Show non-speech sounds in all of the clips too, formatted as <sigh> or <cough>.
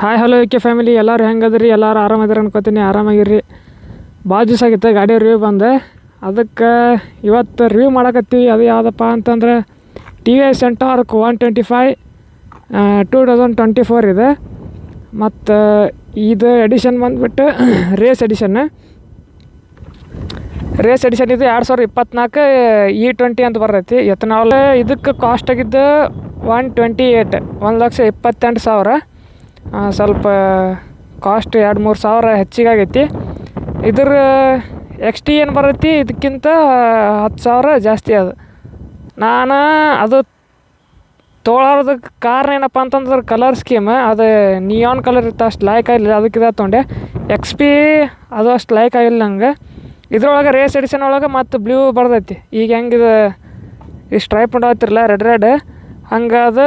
Hi hello K family ಎಲ್ಲರೂ ಹೆಂಗದ್ರಿ? ಎಲ್ಲರೂ ಆರಾಮದಿರಿ ಅನ್ಕೋತೀನಿ. ಆರಾಮಾಗಿರ್ರಿ. ಭಾಳ ದಿವಸ ಆಗಿತ್ತು ಗಾಡಿ ರಿವ್ಯೂ ಬಂದೆ. ಅದಕ್ಕೆ ಇವತ್ತು ರಿವ್ಯೂ ಮಾಡಕತ್ತೀವಿ. ಅದು ಯಾವುದಪ್ಪ ಅಂತಂದ್ರೆ T V S ಸೆಂಟಾರ್ಕ್ one twenty five two thousand twenty four ಇದೆ. ಮತ್ತು, ಇದು ಎಡಿಷನ್ ಬಂದುಬಿಟ್ಟು ರೇಸ್ ಎಡಿಷನ್ ರೇಸ್ ಎಡಿಷನ್ ಇದು ಎರಡು ಸಾವಿರದ ಇಪ್ಪತ್ನಾಲ್ಕು ಇ ಟ್ವೆಂಟಿ ಅಂತ ಬರ್ತೈತಿ. ಎತ್ತನಾಲ್ ಇದಕ್ಕೆ ಕಾಸ್ಟ್ ಆಗಿದ್ದು ಒನ್ ಟ್ವೆಂಟಿ ಏಯ್ಟ್ ಒಂದು ಲಕ್ಷ ಇಪ್ಪತ್ತೆಂಟು ಸಾವಿರ. ಸ್ವಲ್ಪ ಕಾಸ್ಟ್ ಎರಡು ಮೂರು ಸಾವಿರ ಹೆಚ್ಚಿಗೆ ಆಗೈತಿ ಇದ್ರ ಎಕ್ಸ್ ಟಿ ಏನು ಬರೈತಿ? ಇದಕ್ಕಿಂತ ಹತ್ತು ಸಾವಿರ ಜಾಸ್ತಿ ಅದು. ನಾನು ಅದು ತೋಳಾರದ ಕಾರಣ ಏನಪ್ಪ ಅಂತಂದ್ರೆ ಕಲರ್ ಸ್ಕೀಮ್ ಅದು ನಿಯಾನ್ ಕಲರ್ ಇತ್ತು ಅಷ್ಟು ಲೈಕ್ ಆಗಿಲ್ಲ ಅದಕ್ಕೆ ಇದು ತೊಗೊಂಡೆ. ಎಕ್ಸ್ ಪಿ ಅದು ಅಷ್ಟು ಲೈಕ್ ಆಗಿಲ್ಲ ನಂಗೆ. ಇದ್ರೊಳಗೆ ರೇಸ್ ಎಡಿಷನ್ ಒಳಗೆ ಮತ್ತು ಬ್ಲೂ ಬರ್ದೈತಿ. ಈಗ ಹೆಂಗಿದೆ ಈ ಸ್ಟ್ರೈಪ್ ಮಾಡತ್ತಿರಲ್ಲ ರೆಡ್ ರೆಡ್ ಹಂಗೆ ಅದು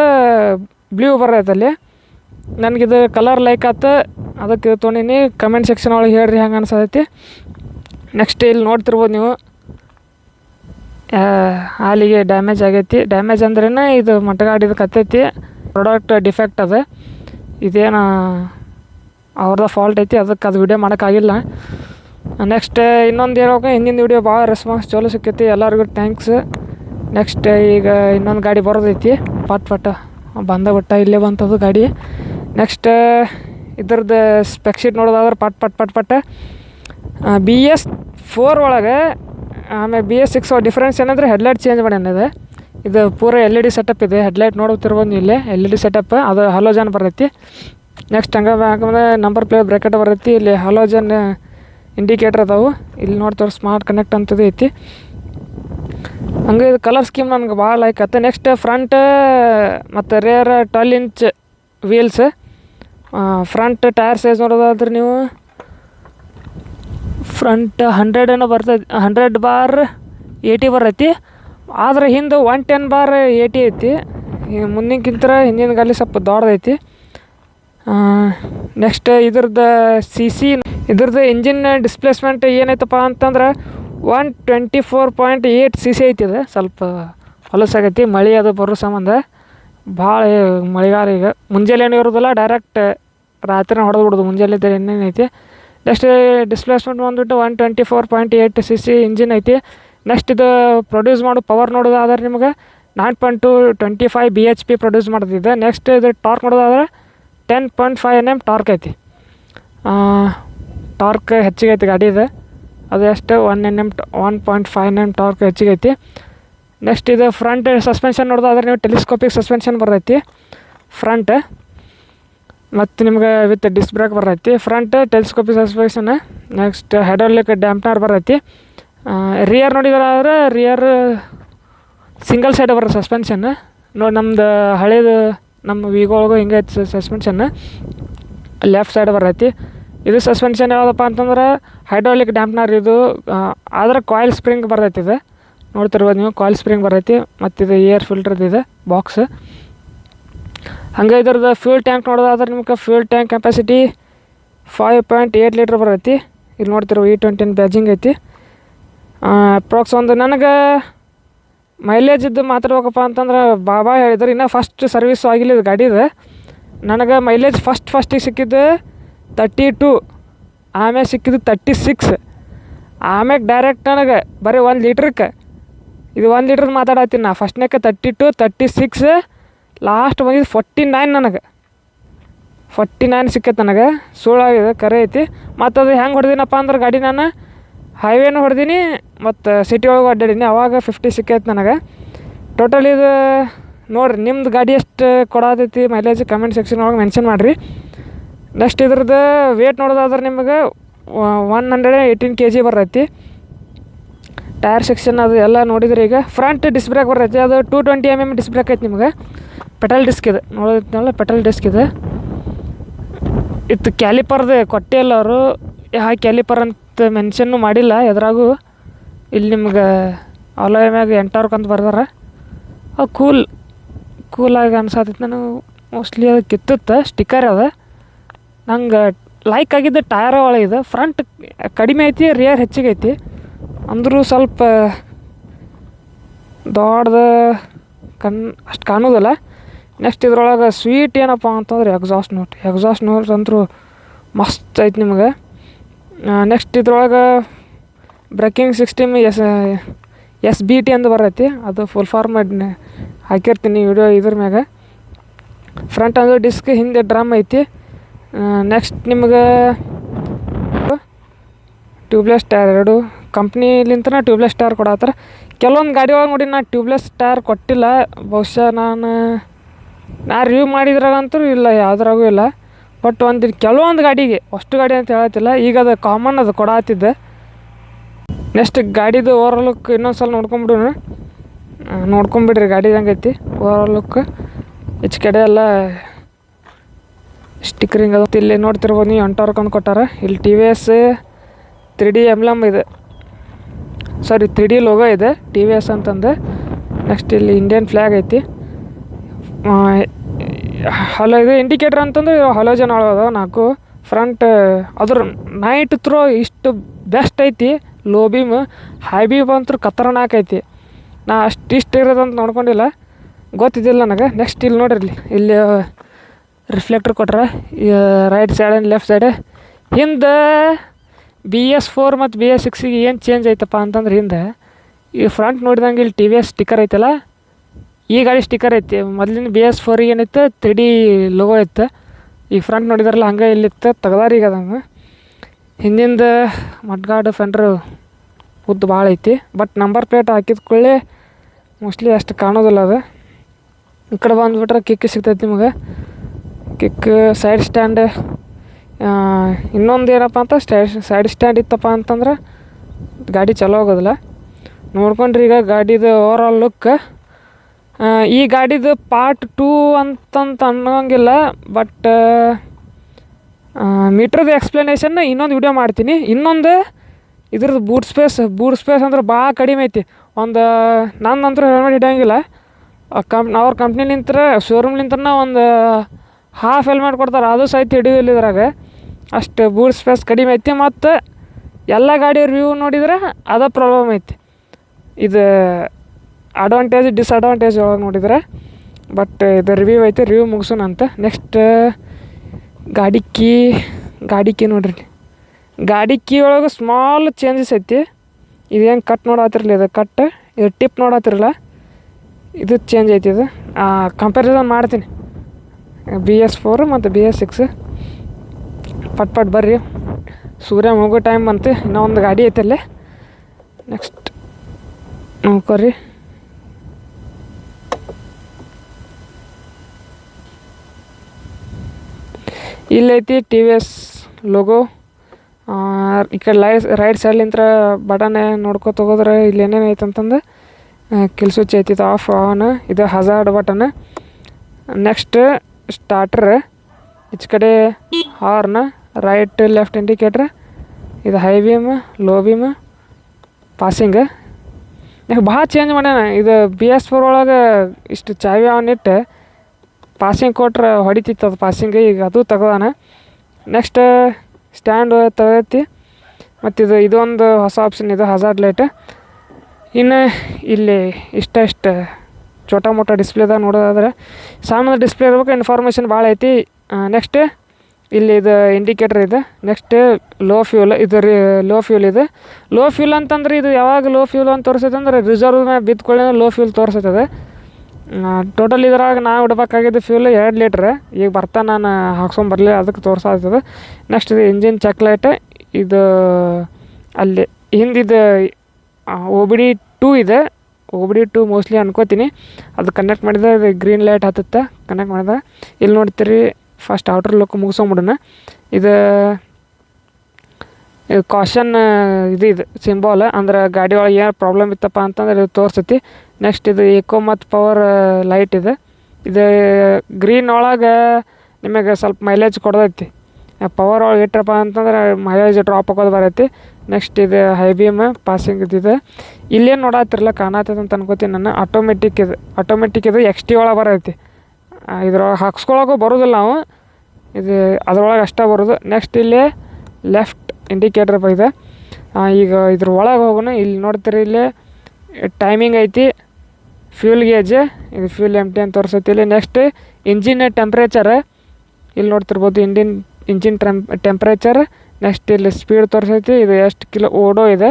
ಬ್ಲೂ ಬರೈತಲ್ಲಿ ನನಗಿದು ಕಲರ್ ಲೈಕ್ ಆತು, ಅದಕ್ಕೆ ತೊಗೊಂಡಿನಿ. ಕಮೆಂಟ್ ಸೆಕ್ಷನ್ ಒಳಗೆ ಹೇಳ್ರಿ ಹೆಂಗೆ ಅನ್ಸತೈತಿ. ನೆಕ್ಸ್ಟ್ ಇಲ್ಲಿ ನೋಡ್ತಿರ್ಬೋದು ನೀವು. ಹಾಲಿಗೆ ಡ್ಯಾಮೇಜ್ ಆಗೈತಿ. ಡ್ಯಾಮೇಜ್ ಅಂದ್ರೇ ಇದು ಮಟಗಾಡಿದ ಕತ್ತೈತಿ. ಪ್ರಾಡಕ್ಟ್ ಡಿಫೆಕ್ಟ್ ಅದ. ಇದೇನು ಅವ್ರದ್ದು ಫಾಲ್ಟ್ ಐತಿ. ಅದಕ್ಕೆ ಅದು ವಿಡಿಯೋ ಮಾಡೋಕ್ಕಾಗಿಲ್ಲ. ನೆಕ್ಸ್ಟ್ ಇನ್ನೊಂದು ಹೇಳ್ಬೇಕು ಹಿಂದಿನ ವಿಡಿಯೋ ಭಾಳ ರೆಸ್ಪಾನ್ಸ್ ಚಲೋ ಸಿಕ್ಕೈತಿ. ಎಲ್ಲರಿಗೂ ಥ್ಯಾಂಕ್ಸ್ ನೆಕ್ಸ್ಟ್ ಈಗ ಇನ್ನೊಂದು ಗಾಡಿ ಬರೋದೈತಿ. ಪಟ್ ಪಟ್ ಬಂದ ಬಿಟ್ಟ, ಇಲ್ಲೇ ಬಂತದು ಗಾಡಿ. ನೆಕ್ಸ್ಟ್ ಇದ್ರದ್ದು ಸ್ಪೆಕ್ಶೀಟ್ ನೋಡೋದಾದ್ರೆ ಪಟ್ ಪಟ್ ಪಟ್ ಪಟ್. ಬಿ ಎಸ್ ಫೋರ್ ಒಳಗೆ, ಆಮೇಲೆ ಬಿ ಎಸ್ ಸಿಕ್ಸ್ ಡಿಫ್ರೆನ್ಸ್ ಏನಂದ್ರೆ ಹೆಡ್ಲೈಟ್ ಚೇಂಜ್ ಮಾಡ್ಯಾನ ಇದು ಪೂರ ಎಲ್ ಇ ಡಿ ಸೆಟಪ್ ಇದೆ. ಹೆಡ್ಲೈಟ್ ನೋಡುತ್ತಿರ್ಬೋದು ಇಲ್ಲಿ. ಎಲ್ ಇ ಡಿ ಸೆಟಪ್ ಅದು ಹಲೋಜನ್ ಬರ್ತೈತಿ. ನೆಕ್ಸ್ಟ್ ಹಂಗೆ ಹಾಕಂದ್ರೆ ನಂಬರ್ ಪ್ಲೇಟ್ ಬ್ರ್ಯಾಕೆಟ್ ಬರ್ತೈತಿ. ಇಲ್ಲಿ ಹಲೋಜನ್ ಇಂಡಿಕೇಟರ್ ಅದಾವು. ಇಲ್ಲಿ ನೋಡ್ತಾರೆ ಸ್ಮಾರ್ಟ್ ಕನೆಕ್ಟ್ ಅಂತದು ಐತಿ. ಹಂಗೆ ಇದು ಕಲರ್ ಸ್ಕೀಮ್ ನನಗೆ ಭಾಳ ಲೈಕ್ ಆಯ್ತು ನೆಕ್ಸ್ಟ್ ಫ್ರಂಟ್ ಮತ್ತು rear twelve inch wheels front tyre size ನೋಡೋದಾದ್ರೆ ನೀವು ಫ್ರಂಟ್ ಹಂಡ್ರೆಡ್ ಏನೋ ಬರ್ತೈತಿ ಹಂಡ್ರೆಡ್ ಬಾರ್ ಏಯ್ಟಿ ಬರ್ತೈತಿ ಆದ್ರೆ ಹಿಂದೆ ಒನ್ ಟೆನ್ ಬಾರ್ ಏಯ್ಟಿ ಐತಿ. ಮುಂದಿನಕ್ಕಿಂತ ಹಿಂದಿನ ಗಾಲಿ ಸ್ವಲ್ಪ ದೊಡ್ಡದೈತಿ. ನೆಕ್ಸ್ಟ್ ಇದ್ರದ್ದು ಸಿ ಸಿ ಇದ್ರದ್ದು ಇಂಜಿನ್ ಡಿಸ್ಪ್ಲೇಸ್ಮೆಂಟ್ ಏನೈತಪ್ಪ ಅಂತಂದ್ರೆ one twenty four point eight C C ಐತಿ ಇದು ಸ್ವಲ್ಪ ಹೊಲಸಾಗೈತಿ, ಮಳೆ ಅದು ಬರೋ ಸಂಬಂಧ. ಭಾಳ ಮಳೆಗಾಲ ಈಗ. ಮುಂಜಾನೆ ಇರೋದಿಲ್ಲ ಡೈರೆಕ್ಟ್ ರಾತ್ರಿನ ಹೊಡೆದು ಬಿಡೋದು. ಮುಂಜಾನೆ ಇದ್ದರೆ ಐತಿ? ನೆಕ್ಸ್ಟ್ ಡಿಸ್ಪ್ಲೇಸ್ಮೆಂಟ್ ಬಂದುಬಿಟ್ಟು one twenty four point eight C C engine ಐತಿ. ನೆಕ್ಸ್ಟ್ ಇದು ಪ್ರೊಡ್ಯೂಸ್ ಮಾಡೋ ಪವರ್ ನೋಡೋದಾದ್ರೆ ನಿಮಗೆ nine point two twenty five B H P produce ಮಾಡ್ತಿದ್ದೆ ನೆಕ್ಸ್ಟ್ ಇದು ಟಾರ್ಕ್ ನೋಡೋದಾದ್ರೆ ten point five N M torque ಐತಿ. ಟಾರ್ಕ್ ಹೆಚ್ಚಿಗೆ ಐತಿ ಗಾಡಿದು ಅದು ಎಷ್ಟು one N M one point five N M torque ಹೆಚ್ಚಿಗೆ ಐತಿ. ನೆಕ್ಸ್ಟ್ ಇದು ಫ್ರಂಟ್ ಸಸ್ಪೆನ್ಷನ್ ನೋಡೋದಾದ್ರೆ ನೀವು ಟೆಲಿಸ್ಕೋಪಿಕ್ ಸಸ್ಪೆನ್ಷನ್ ಬರ್ತೈತಿ. ಫ್ರಂಟ್ ಮತ್ತು ನಿಮ್ಗೆ ವಿತ್ ಡಿಸ್ಕ್ ಬ್ರೇಕ್ ಬರ್ತೈತಿ. Front telescopic suspension next hydraulic dampener ಬರ್ತೈತಿ. ರಿಯರ್ ನೋಡಿದ್ರೆ ರಿಯರ್ ಸಿಂಗಲ್ ಸೈಡ್ ಬರೋ ಸಸ್ಪೆನ್ಷನ್ ನೋಡಿ ನಮ್ದು ಹಳೇದು ನಮ್ಮ ವಿಗೋಳ್ಗೂ ಹಿಂಗೆ ಐತಿ ಸಸ್ಪೆನ್ಷನ್ ಲೆಫ್ಟ್ ಸೈಡ್ ಬರ್ತೈತಿ. ಇದು ಸಸ್ಪೆನ್ಷನ್ ಯಾವುದಪ್ಪ ಅಂತಂದ್ರೆ ಹೈಡ್ರಾಲಿಕ್ ಡ್ಯಾಂಪ್ನರ್ ಇದು. ಆದ್ರೆ ಕಾಯಿಲ್ ಸ್ಪ್ರಿಂಗ್ ಬರ್ತೈತಿ ಇದು. ನೋಡ್ತಿರ್ಬೋದು ನೀವು. ಕಾಲ್ ಸ್ಪ್ರಿಂಗ್ ಬರೈತಿ, ಮತ್ತು ಇದು ಏರ್ ಫಿಲ್ಟರ್ದು ಇದೆ ಬಾಕ್ಸ್ ಹಂಗೆ ಇದ್ರದ್ದು ಫ್ಯೂಲ್ ಟ್ಯಾಂಕ್ ನೋಡೋದಾದ್ರೆ ನಿಮ್ಗೆ fuel tank capacity five point eight litre ಬರೈತಿ. ಇಲ್ಲಿ ನೋಡ್ತಿರೋ ಇ ಟ್ವೆಂಟಿನ ಬ್ಯಾಜಿಂಗ್ ಐತಿ. ಅಪ್ರಾಕ್ಸ್ ಒಂದು ನನಗೆ ಮೈಲೇಜ್ ಇದ್ದು ಮಾತಾಡ್ಬೇಕಪ್ಪ ಅಂತಂದ್ರೆ ಬಾಬಾ ಹೇಳಿದ್ರು. ಇನ್ನೂ ಫಸ್ಟ್ ಸರ್ವಿಸ್ ಆಗಿಲ್ಲ ಇದು ಗಾಡಿದು. ನನಗೆ ಮೈಲೇಜ್ ಫಸ್ಟ್ ಫಸ್ಟಿಗೆ ಸಿಕ್ಕಿದ್ದು ತರ್ಟಿ ಟು ಆಮೇಲೆ ಸಿಕ್ಕಿದ್ದು ತರ್ಟಿ ಸಿಕ್ಸ್ ಆಮ್ಯಾಗ ಡೈರೆಕ್ಟ್ ನನಗೆ ಬರೀ ಒಂದು ಲೀಟ್ರಕ್ಕೆ ಇದು ಒಂದು ಲೀಟ್ರ್ ಮಾತಾಡತ್ತೀನಿ ನಾ. ಫಸ್ಟ್ನೇಕ thirty two thirty six last ಬಂದಿದ್ದು ಫೋರ್ಟಿ ನೈನ್ ನನಗೆ. ಫೋರ್ಟಿ ನೈನ್ ಸಿಕ್ಕೈತೆ ನನಗೆ. ಸುಳ್ಳಾಗಿದೆ ಕರೆ ಐತಿ. ಮತ್ತು ಅದು ಹೆಂಗೆ ಹೊಡೆದಿನಪ್ಪ ಅಂದ್ರೆ ಗಾಡಿ ನಾನು ಹೈವೇನು ಹೊಡೆದೀನಿ, ಮತ್ತು ಸಿಟಿ ಒಳಗೆ ಅಡ್ಡಾಡೀನಿ. ಅವಾಗ ಫಿಫ್ಟಿ ಸಿಕ್ಕೈತೆ ನನಗೆ. ಟೋಟಲ್ ಇದು ನೋಡಿರಿ, ನಿಮ್ದು ಗಾಡಿ ಎಷ್ಟು ಕೊಡತೈತಿ ಮೈಲೇಜ್ ಕಮೆಂಟ್ ಸೆಕ್ಷನ್ ಒಳಗೆ ಮೆನ್ಷನ್ ಮಾಡಿರಿ. ನೆಕ್ಸ್ಟ್ ಇದ್ರದ್ದು ವೇಟ್ ನೋಡೋದಾದ್ರೆ ನಿಮಗೆ one hundred eighteen K G ಬರ್ತೈತಿ. ಟೈರ್ ಸೆಕ್ಷನ್ ಅದು ಎಲ್ಲ ನೋಡಿದ್ರೆ ಈಗ ಫ್ರಂಟ್ ಡಿಸ್ ಬ್ರೇಕ್ ಬರ್ತೈತಿ. ಅದು two twenty M M disc brake ಐತಿ ನಿಮ್ಗೆ. ಪೆಟ್ರೋಲ್ ಡಿಸ್ಕ್ ಇದೆ. ನೋಡೋದಿತ್ತಲ್ಲ ಪೆಟ್ರೋಲ್ ಡಿಸ್ಕ್ ಇದೆ. ಇತ್ತು ಕ್ಯಾಲಿಪರ್ದು ಕೊಟ್ಟೆ ಇಲ್ಲ ಅವರು. ಯಾವ ಕ್ಯಾಲಿಪರ್ ಅಂತ ಮೆನ್ಷನ್ನು ಮಾಡಿಲ್ಲ. ಎದ್ರಾಗೂ ಇಲ್ಲಿ ನಿಮ್ಗೆ ಅಲಾಯ್ ಮ್ಯಾಗ ಎಂಟರ್ಕ್ ಅಂತ ಬರ್ದಾರೆ. ಅದು ಕೂಲ್ ಕೂಲಾಗಿ ಅನ್ಸಾತಿತ್ತು ನನಗೆ ಮೋಸ್ಟ್ಲಿ ಅದು ಕಿತ್ತುತ್ತೆ. ಸ್ಟಿಕ್ಕರ್ ಅದ. ನಂಗೆ ಲೈಕ್ ಆಗಿದ್ದು ಟಯರ್ ಒಳಗಿದೆ ಫ್ರಂಟ್ ಕಡಿಮೆ ಐತಿ ರಿಯರ್ ಹೆಚ್ಚಿಗೆ ಐತಿ. ಅಂದರೂ ಸ್ವಲ್ಪ ದೊಡ್ಡದ ಕಣ್ ಅಷ್ಟು ಕಾಣೋದಲ್ಲ ನೆಕ್ಸ್ಟ್ ಇದ್ರೊಳಗೆ ಸ್ವೀಟ್ ಏನಪ್ಪ ಅಂತಂದ್ರೆ ಎಕ್ಸಾಸ್ಟ್ ನೋಟ್. ಎಕ್ಸಾಸ್ಟ್ ನೋಟ್ ಅಂತೂ ಮಸ್ತ್ ಐತೆ ನಿಮ್ಗೆ. ನೆಕ್ಸ್ಟ್ ಇದ್ರೊಳಗೆ braking system S S B T ಅಂತ ಬರೈತಿ. ಅದು ಫುಲ್ ಫಾರ್ಮ್ ಹಾಕಿರ್ತೀನಿ ವಿಡಿಯೋ ಇದ್ರ ಮ್ಯಾಗ. ಫ್ರಂಟ್ ಅಂದ್ರೆ ಡಿಸ್ಕ್ ಹಿಂದೆ ಡ್ರಮ್ ಐತಿ. ನೆಕ್ಸ್ಟ್ ನಿಮ್ಗೆ ಟ್ಯೂಬ್ಲೆಸ್ ಟೈರ್ ಎರಡು ಕಂಪ್ನಿಲಿಂತನೇ ಟ್ಯೂಬ್ಲೆಸ್ ಟೈರ್ ಕೊಡತ್ತಾರ. ಕೆಲವೊಂದು ಗಾಡಿ ಒಳಗೆ ನೋಡಿ ನಾ ಟ್ಯೂಬ್ಲೆಸ್ ಟೈರ್ ಕೊಟ್ಟಿಲ್ಲ. ಬಹುಶಃ ನಾನು, ನಾ ರಿವ್ಯೂ ಮಾಡಿದ್ರಾಗಂತೂ ಇಲ್ಲ, ಯಾವ್ದ್ರಾಗೂ ಇಲ್ಲ. ಬಟ್ ಒಂದು ಕೆಲವೊಂದು ಗಾಡಿಗೆ, ಅಷ್ಟು ಗಾಡಿ ಅಂತ ಹೇಳತ್ತಿಲ್ಲ. ಈಗ ಅದು ಕಾಮನ್ ಅದು ಕೊಡತ್ತಿದ್ದೆ ನೆಕ್ಸ್ಟ್ ಗಾಡಿದು ಓವರ್ ಲುಕ್ ಇನ್ನೊಂದು ಸಲ ನೋಡ್ಕೊಂಬಿಡೋಣ. ನೋಡ್ಕೊಂಬಿಡ್ರಿ, ಗಾಡಿ ಹೆಂಗೈತಿ ಓವರ್ ಲುಕ್ ಈಚೆ ಕಡೆ ಎಲ್ಲ ಸ್ಟಿಕ್ಕರಿಂಗ್ ಅದು. ಇಲ್ಲಿ ನೋಡ್ತಿರ್ಬೋದು, ನೀವು ಎಂಟು ಅಂದು ಕೊಟ್ಟಾರ. ಇಲ್ಲಿ T V S three D emblem ಇದೆ. ಸಾರಿ ತ್ರೀ ಡಿ ಲೋಗೋ ಇದೆ ಟಿ ವಿ ಎಸ್ ಅಂತಂದು. ನೆಕ್ಸ್ಟ್ ಇಲ್ಲಿ ಇಂಡಿಯನ್ ಫ್ಲ್ಯಾಗ್ ಐತಿ. ಹಲೋ, ಇದು ಇಂಡಿಕೇಟ್ರ್ ಅಂತಂದ್ರೆ ಹಲೋಜನ್ ಅದ ನಾಲ್ಕು. ಫ್ರಂಟ್ ಅದ್ರ ನೈಟ್ ತ್ರೋ ಇಷ್ಟು ಬೆಸ್ಟ್ ಐತಿ ಲೋ ಬೀಮ್ ಹೈ ಬೀಮ್ ಅಂತೂ ಖತರ್ನಾಕ್ ಐತಿ. ನಾ ಅಷ್ಟು ಇಷ್ಟು ಇರೋದಂತ ನೋಡ್ಕೊಂಡಿಲ್ಲ. ಗೊತ್ತಿದ್ದಿಲ್ಲ ನನಗೆ. ನೆಕ್ಸ್ಟ್ ಇಲ್ಲಿ ನೋಡಿರಿ ಇಲ್ಲಿ. ಇಲ್ಲಿ ರಿಫ್ಲೆಕ್ಟ್ರ್ ಕೊಟ್ರೆ right side and left side ಹಿಂದೆ ಬಿ ಎಸ್ ಫೋರ್ ಮತ್ತು ಬಿ ಎಸ್ ಸಿಕ್ಸಿಗೆ ಏನು ಚೇಂಜ್ ಐತಪ್ಪ ಅಂತಂದ್ರೆ ಹಿಂದೆ, ಈ ಫ್ರಂಟ್ ನೋಡಿದಂಗೆ ಇಲ್ಲಿ ಟಿ ವಿ ಎಸ್ ಸ್ಟಿಕ್ಕರ್ ಐತಲ್ಲ, ಈ ಗಾಡಿ ಸ್ಟಿಕ್ಕರ್ ಐತಿ. ಮೊದಲಿನ ಬಿ ಎಸ್ ಫೋರ್ ಏನಿತ್ತು? ತ್ರೀ ಡಿ ಲೋಗೋ ಇತ್ತು. ಈಗ ಫ್ರಂಟ್ ನೋಡಿದಾರಲ್ಲ, ಹಂಗೆ ಇಲ್ಲಿತ್ತು, ತೆಗ್ದಾರ ಈಗ ಅದಂಗೆ. ಹಿಂದಿಂದ ಮಡ್ಗಾಡು ಫೆಂಡ್ರು ಉದ್ದು ಭಾಳ ಐತಿ. ಬಟ್ ನಂಬರ್ ಪ್ಲೇಟ್ ಹಾಕಿದ ಕೂಡಲೇ ಮೋಸ್ಟ್ಲಿ ಅಷ್ಟು ಕಾಣೋದಿಲ್ಲ ಅದು. ಈ ಕಡೆ ಬಂದುಬಿಟ್ರೆ ಕಿಕ್ ಸಿಗ್ತೈತಿ ನಿಮಗೆ. ಕಿಕ್ ಸೈಡ್ ಸ್ಟ್ಯಾಂಡ್ ಇನ್ನೊಂದು ಏನಪ್ಪ ಅಂತ ಸ್ಟ್ಯಾಶ್ ಸೈಡ್ ಸ್ಟ್ಯಾಂಡ್ ಇತ್ತಪ್ಪ ಅಂತಂದ್ರೆ ಗಾಡಿ ಚಲೋ ಆಗೋದಿಲ್ಲ. ನೋಡ್ಕೊಂಡ್ರಿ ಈಗ ಗಾಡಿದು ಓವರ್ ಆಲ್ ಲುಕ್ ಈ ಗಾಡಿದು ಪಾರ್ಟ್ ಟೂ ಅಂತಂತ ಅನ್ನೋಂಗಿಲ್ಲ ಬಟ್ ಮೀಟ್ರದ್ದು ಎಕ್ಸ್ಪ್ಲನೇಷನ್ ಇನ್ನೊಂದು ವಿಡಿಯೋ ಮಾಡ್ತೀನಿ. ಇನ್ನೊಂದು ಇದ್ರದ್ದು ಬೂಟ್ ಸ್ಪೇಸ್ ಬೂಟ್ ಸ್ಪೇಸ್ ಅಂದ್ರೆ ಭಾಳ ಕಡಿಮೆ ಐತಿ. ಒಂದು ನಂದಂತೂ ಹೆಲ್ಮೆಟ್ ಹಿಡಿಯೋಂಗಿಲ್ಲ ಕಂಪ್ ಅವ್ರ ಶೋರೂಂ ನಿಂತ್ರ ಒಂದು ಹಾಫ್ ಹೆಲ್ಮೆಟ್ ಕೊಡ್ತಾರೆ, ಅದು ಸಹಿತ ಹಿಡಿಯೋಲ್ಲ ಇದ್ರಾಗ. ಅಷ್ಟು ಬೂಟ್ ಸ್ಪೇಸ್ ಕಡಿಮೆ ಐತಿ ಮತ್ತು ಎಲ್ಲ ಗಾಡಿ ರಿವ್ಯೂ ನೋಡಿದ್ರೆ ಅದೇ ಪ್ರಾಬ್ಲಮ್ ಐತಿ. ಇದು ಅಡ್ವಾಂಟೇಜ್ ಡಿಸ್ಅಡ್ವಾಂಟೇಜ್ ಒಳಗೆ ನೋಡಿದ್ರೆ. ಬಟ್ ಇದು ರಿವ್ಯೂ ಐತೆ ರಿವ್ಯೂ ಮುಗಿಸೋಣ ಅಂತ. ನೆಕ್ಸ್ಟ್ ಗಾಡಿ ಕೀ ಗಾಡಿ ಕೀ ನೋಡ್ರಿ. ಗಾಡಿ ಕೀ ಒಳಗೆ ಸ್ಮಾಲ್ ಚೇಂಜಸ್ ಐತಿ. ಇದೇನು ಕಟ್ ನೋಡತ್ತಿರಲಿ ಇದು ಕಟ್ ಇದು ಟಿಪ್ ನೋಡತ್ತಿರಲ್ಲ ಇದು ಚೇಂಜ್ ಐತಿ ಇದು. ಕಂಪ್ಯಾರಿಸನ್ ಮಾಡ್ತೀನಿ. ಬಿ ಎಸ್ ಫೋರ್ ಮತ್ತು ಬಿ ಎಸ್ ಸಿಕ್ಸ್ ಪಟ್ ಪಟ್ ಬರ್ರಿ. ಸೂರ್ಯ ಮುಗೋ ಟೈಮ್ ಬಂತು ಇನ್ನೂ ಒಂದು ಗಾಡಿ ಅಲ್ಲೇ. ನೆಕ್ಸ್ಟ್ ನೋಡ್ಕೊರಿ. ಇಲ್ಲೈತಿ ಟಿ ವಿ ಎಸ್ ಲೋಗೋ ಈ ಕಡೆ ಲೈ ರೈಟ್ ಸೈಡ್ಲಿಂತ್ರ ಬಟನ್ ನೋಡ್ಕೊ ಹೋಗೋದ್ರೆ ಇಲ್ಲಿ ಏನೇನು ಐತೆ ಅಂತಂದು ಕಿಲ್ ಐತಿ ಇದು ಆಫ್ ಆನ್ ಇದು ಹಜಾರ್ಡ್ ಬಟನ್ ನೆಕ್ಸ್ಟ್ ಸ್ಟಾರ್ಟರ್ ಈಚ ಕಡೆ ಹಾರ್ನ್ ರೈಟ್ ಲೆಫ್ಟ್ ಇಂಡಿಕೇಟ್ರ್ ಇದು high beam low beam passing ಯಾಕೆ ಭಾಳ ಚೇಂಜ್ ಮಾಡ್ಯಾನ? ಇದು ಬಿ ಎಸ್ ಫೋರ್ ಒಳಗೆ ಇಷ್ಟು ಚಾವಿ ಇಟ್ಟು ಪಾಸಿಂಗ್ ಕೊಟ್ರೆ ಹೊಡಿತಿತ್ತು ಅದು ಪಾಸಿಂಗ್ ಈಗ ಅದು ತೆಗ್ದಾನ. ನೆಕ್ಸ್ಟ್ ಸ್ಟ್ಯಾಂಡ್ ತೆಗೈತಿ ಮತ್ತು ಇದು, ಇದೊಂದು ಹೊಸ ಆಪ್ಷನ್ ಇದು ಹಜಾರ್ಡ್ ಲೈಟ್ ಇನ್ನು ಇಲ್ಲಿ ಇಷ್ಟ ಇಷ್ಟು ಚೋಟ ಮೋಟ ಡಿಸ್ಪ್ಲೇದಾಗ ನೋಡೋದಾದ್ರೆ, ಸಾಮಾನ್ಯ ಡಿಸ್ಪ್ಲೇ ಇರ್ಬೇಕು ಇನ್ಫಾರ್ಮೇಷನ್ ಭಾಳ ಐತಿ. ನೆಕ್ಸ್ಟ್ ಇಲ್ಲಿ ಇದು ಇಂಡಿಕೇಟ್ರ್ ಇದೆ. ನೆಕ್ಸ್ಟ್ ಲೋ ಫ್ಯೂಲ್ ಇದು ರೀ ಲೋ ಫ್ಯೂಲ್ ಇದೆ. ಲೋ ಫ್ಯೂಲ್ ಅಂತಂದ್ರೆ ಇದು ಯಾವಾಗ ಲೋ ಫ್ಯೂಲ್ ಅಂತ ತೋರಿಸುತ್ತೆ ಅಂದ್ರೆ ರಿಸರ್ವ್ ಮ್ಯಾಗ ಬಿದ್ದುಕೊಳ್ಳೋ ಲೋ ಫ್ಯೂಲ್ ತೋರಿಸುತ್ತದೆ ಟೋಟಲ್ ಇದ್ರಾಗ ನಾವು ಇಡಬೇಕಾಗಿದ್ದು ಫ್ಯೂಲ್ ಎರಡು ಲೀಟ್ರ್ ಈಗ ಬರ್ತಾ ನಾನು ಹಾಕ್ಸ್ಕೊಂಬರ್ಲಿ ಅದಕ್ಕೆ ತೋರಿಸ್ತದೆ ನೆಕ್ಸ್ಟ್ ಇದು ಇಂಜಿನ್ ಚೆಕ್ ಲೈಟ್ ಇದು ಅಲ್ಲಿ ಹಿಂದಿದು ಓ ಬಿ ಡಿ ಟೂ ಇದೆ. O B D two mostly ಅನ್ಕೋತೀನಿ. ಅದು ಕನೆಕ್ಟ್ ಮಾಡಿದ್ರೆ ಇದು ಗ್ರೀನ್ ಲೈಟ್ ಹತ್ತುತ್ತೆ. ಕನೆಕ್ಟ್ ಮಾಡಿದ್ರೆ, ಇಲ್ಲಿ ನೋಡ್ತೀರಿ ಫಸ್ಟ್ ಔಟ್ರ್ ಲುಕ್ ಮುಗಿಸ್ಕೊಂಬಿಡೋಣ ಇದು ಇದು ಕಾಷನ್ ಇದು ಇದು ಸಿಂಬಾಲ್ ಅಂದ್ರೆ ಗಾಡಿ ಒಳಗೆ ಏನು ಪ್ರಾಬ್ಲಮ್ ಇತ್ತಪ್ಪ ಅಂತಂದ್ರೆ ಇದು ತೋರಿಸ್ತೈತಿ ನೆಕ್ಸ್ಟ್ ಇದು ಏಕೋ ಮತ್ತು ಪವರ್ ಲೈಟ್ ಇದೆ. ಇದು ಗ್ರೀನ್ ಒಳಗೆ ನಿಮಗೆ ಸ್ವಲ್ಪ ಮೈಲೇಜ್ ಕೊಡ್ತೈತಿ. ಪವರ್ ಒಳಗೆ ಇಟ್ಟರಪ್ಪ ಅಂತಂದ್ರೆ ಮೈಲೇಜ್ ಡ್ರಾಪ್ ಆಗೋದು ಬರೈತಿ. ನೆಕ್ಸ್ಟ್ ಇದು ಹೈ ಬೀಮ್ ಪಾಸಿಂಗ್ ಇದ್ದಿದೆ ಇಲ್ಲೇನು ನೋಡತ್ತಿರಲ್ಲ ಕಾಣತ್ತದ ಅಂತ ಅನ್ಕೋತೀನಿ ನಾನು. ಆಟೋಮೆಟಿಕ್ ಇದು ಆಟೋಮೆಟಿಕ್ ಇದು ಎಕ್ಸ್ ಟಿ ಒಳಗೆ ಬರೈತಿ. ಇದ್ರೊಳಗೆ ಹಾಕ್ಸ್ಕೊಳಕ್ಕೂ ಬರೋದಿಲ್ಲ ನಾವು ಇದು ಅದ್ರೊಳಗೆ ಅಷ್ಟೇ ಬರೋದು. ನೆಕ್ಸ್ಟ್ ಇಲ್ಲಿ ಲೆಫ್ಟ್ ಇಂಡಿಕೇಟ್ರ್ ಇದೆ. ಈಗ ಇದ್ರ ಒಳಗೆ ಹೋಗೋಣ ಇಲ್ಲಿ ನೋಡ್ತೀರಿ ಇಲ್ಲಿ ಟೈಮಿಂಗ್ ಐತಿ. ಫ್ಯೂಲ್ ಗೇಜ್ ಇದು ಫ್ಯೂಲ್ ಎಂಟಿ ಅಂತ ತೋರಿಸೈತಿ ಇಲ್ಲಿ. ನೆಕ್ಸ್ಟ್ ಇಂಜಿನ್ ಟೆಂಪ್ರೇಚರ್ ಇಲ್ಲಿ ನೋಡ್ತಿರ್ಬೋದು ಇಂಡಿನ್ ಇಂಜಿನ್ ಟೆಂಪ್ ಟೆಂಪ್ರೇಚರ್ ನೆಕ್ಸ್ಟ್ ಇಲ್ಲಿ ಸ್ಪೀಡ್ ತೋರಿಸೈತಿ. ಇದು ಎಷ್ಟು ಕಿಲೋ ಓಡೋ ಇದೆ.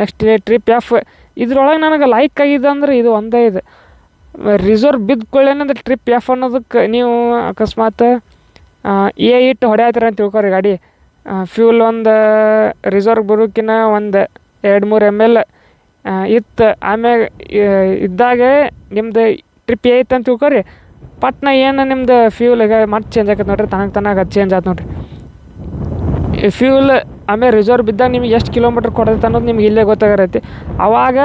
ನೆಕ್ಸ್ಟ್ ಇಲ್ಲಿ ಟ್ರಿಪ್ ಎಫ್ ಇದ್ರೊಳಗೆ ನನಗೆ ಲೈಕ್ ಆಗಿದೆ ಅಂದ್ರೆ ಇದು ಒಂದೇ ಇದೆ. ರಿಸರ್ವ್ ಬಿದ್ಕೊಳ್ಳೇನಂದ್ರೆ ಟ್ರಿಪ್ ಎಫ್ ಅನ್ನೋದಕ್ಕೆ ನೀವು ಅಕಸ್ಮಾತ್ ಎ ಇಟ್ಟು ಹೊಡ್ಯಾತೀರ ಅಂತ ತಿಳ್ಕೊರಿ ಗಾಡಿ. ಫ್ಯೂಲ್ ಒಂದು ರಿಸರ್ವ್ ಬರೋಕಿನ ಒಂದು ಎರಡು ಮೂರು ಎಂ ಎಲ್ ಇತ್ತು. ಆಮ್ಯಾಗ ಇದ್ದಾಗೆ ನಿಮ್ದು ಟ್ರಿಪ್ ಐತೆ ಅಂತ ತಿಳ್ಕೊರಿ ಪಟ್ನ ಏನು ನಿಮ್ದು ಫ್ಯೂಲ್ ಈಗ ಮತ್ತೆ ಚೇಂಜ್ ಆಗತ್ತೆ ನೋಡ್ರಿ, ತನಗೆ ತನಗೆ ಅದು ಚೇಂಜ್ ಆಯ್ತು ನೋಡ್ರಿ. ಫ್ಯೂಲ್ ಆಮೇಲೆ ರಿಸರ್ವ್ ಬಿದ್ದಾಗ ನಿಮ್ಗೆ ಎಷ್ಟು ಕಿಲೋಮೀಟ್ರ್ ಕೊಡತ್ತೆ ಅನ್ನೋದು ನಿಮ್ಗೆ ಇಲ್ಲೇ ಗೊತ್ತಾಗಿರತ್ತೆ. ಅವಾಗ